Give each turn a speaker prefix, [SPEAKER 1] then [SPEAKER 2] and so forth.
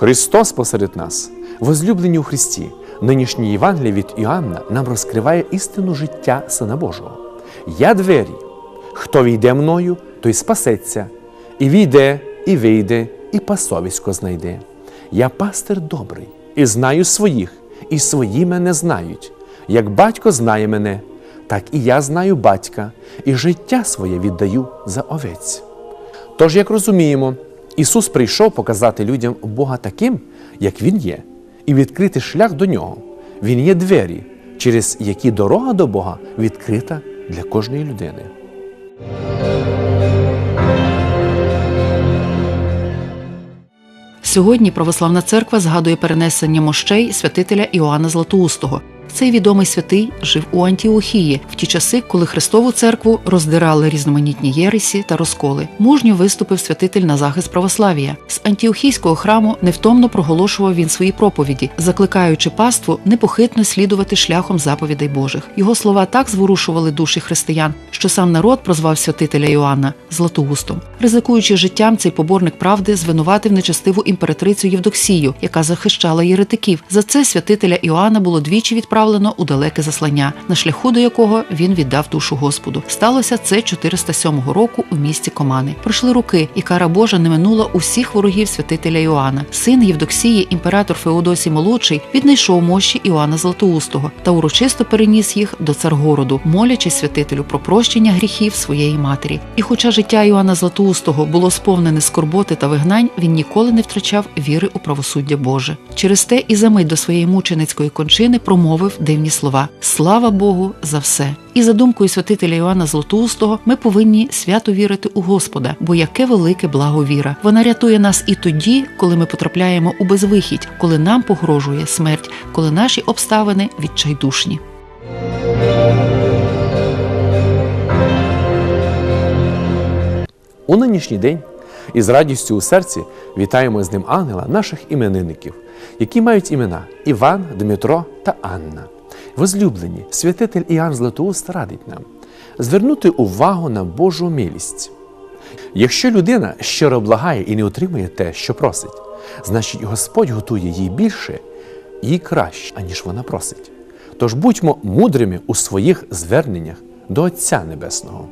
[SPEAKER 1] Христос посеред нас, возлюблені у Христі, нинішнє Євангеліє від Іоанна нам розкриває істину життя Сина Божого. Я двері. Хто війде мною, той спасеться, і війде, і вийде, і пасовисько знайде. Я пастир добрий, і знаю своїх, і свої мене знають. Як батько знає мене, так і я знаю батька, і життя своє віддаю за овець. Тож, як розуміємо, Ісус прийшов показати людям Бога таким, як Він є, і відкрити шлях до нього. Він є двері, через які дорога до Бога відкрита для кожної людини.
[SPEAKER 2] Сьогодні православна церква згадує перенесення мощей святителя Іоанна Златоустого. Цей відомий святий жив у Антіохії в ті часи, коли Христову церкву роздирали різноманітні єресі та розколи. Мужньо виступив святитель на захист православ'я. З антіохійського храму невтомно проголошував він свої проповіді, закликаючи паству непохитно слідувати шляхом заповідей Божих. Його слова так зворушували душі християн, що сам народ прозвав святителя Іоанна Златоустом. Ризикуючи життям, цей поборник правди звинуватив нечестиву імператрицю Євдоксію, яка захищала єретиків. За це святителя Іоанна було двічі відправлено у далеке заслання, на шляху до якого він віддав душу Господу. Сталося це 407 року у місті Комани. Пройшли роки, і кара Божа не минула усіх ворогів святителя Іоанна. Син Євдоксії, імператор Феодосій Молодший, віднайшов мощі Іоанна Златоустого та урочисто переніс їх до царгороду, молячи святителю про прощення гріхів своєї матері. І хоча життя Іоанна Златоустого було сповнене скорботи та вигнань, він ніколи не втрачав віри у правосуддя Боже. Через те і за мить до своєї мученицької кончини промовив дивні слова: Слава Богу за все! І за думкою святителя Іоанна Златоустого ми повинні свято вірити у Господа, бо яке велике благо віра. Вона рятує нас і тоді, коли ми потрапляємо у безвихідь, коли нам погрожує смерть, коли наші обставини відчайдушні.
[SPEAKER 1] У нинішній день із радістю у серці вітаємо з ним ангела наших іменинників, які мають імена Іван, Дмитро та Анна. Возлюблені, святитель Іоанн Златоуст радить нам звернути увагу на Божу милість. Якщо людина щиро благає і не отримує те, що просить, значить Господь готує їй більше і краще, аніж вона просить. Тож будьмо мудрими у своїх зверненнях до Отця Небесного.